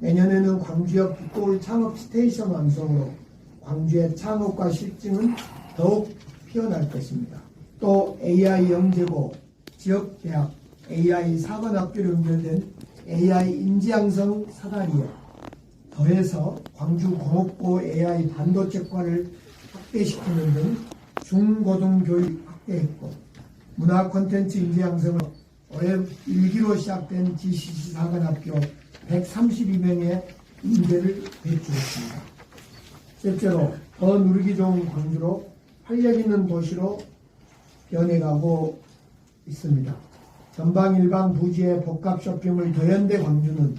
내년에는 광주역 빛고울 창업 스테이션 완성으로 광주의 창업과 실증은 더욱 피어날 것입니다. 또 AI 영재고 지역대학 AI 사관학교로 연결된 AI 인지양성 사다리에 더해서 광주 공업고 AI 반도체과를 확대시키는 등 중고등 교육 확대했고 문화 콘텐츠 인재 양성을 올해 1기로 시작된 GCC 사관학교 132명의 인재를 배출했습니다. 실제로 더 누리기 좋은 광주로 활력 있는 도시로 변해가고 있습니다. 전방 일방 부지의 복합 쇼핑몰 더현대 광주는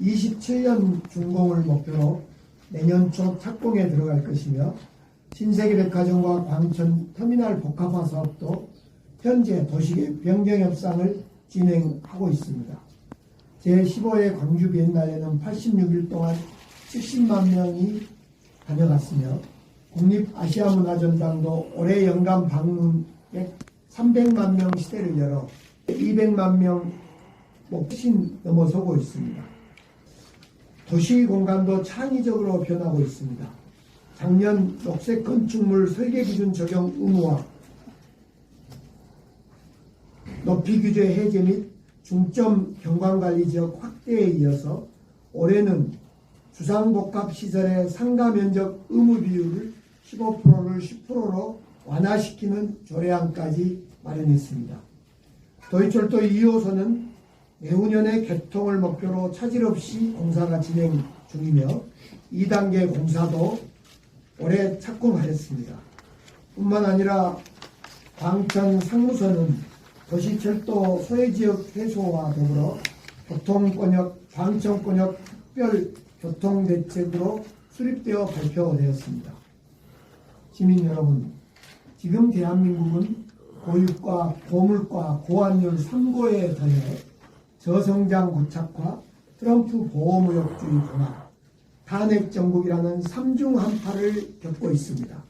27년 준공을 목표로 내년 초 착공에 들어갈 것이며 신세계 백화점과 광천 터미널 복합화 사업도 현재 도시계 변경 협상을 진행하고 있습니다. 제15회 광주 비엔날레는 86일 동안 70만 명이 다녀갔으며 국립아시아문화전당도 올해 연간 방문객 300만 명 시대를 열어 200만 명 훨씬 넘어서고 있습니다. 도시 공간도 창의적으로 변하고 있습니다. 작년 녹색 건축물 설계 기준 적용 의무화, 높이 규제 해제 및 중점 경관관리 지역 확대에 이어서 올해는 주상복합시설의 상가 면적 의무 비율을 15%를 10%로 완화시키는 조례안까지 마련했습니다. 도의철도 2호선은 내후년의 개통을 목표로 차질 없이 공사가 진행 중이며 2단계 공사도 올해 착공하였습니다. 뿐만 아니라 광천 상무선은 도시철도 소외지역 해소와 더불어 교통권역, 광천권역 특별 교통대책으로 수립되어 발표되었습니다. 시민 여러분, 지금 대한민국은 고육과 고물과 고환율 3고에 더해 저성장 고착화, 트럼프 보호무역주의 강화, 탄핵 정국이라는 삼중 한파를 겪고 있습니다.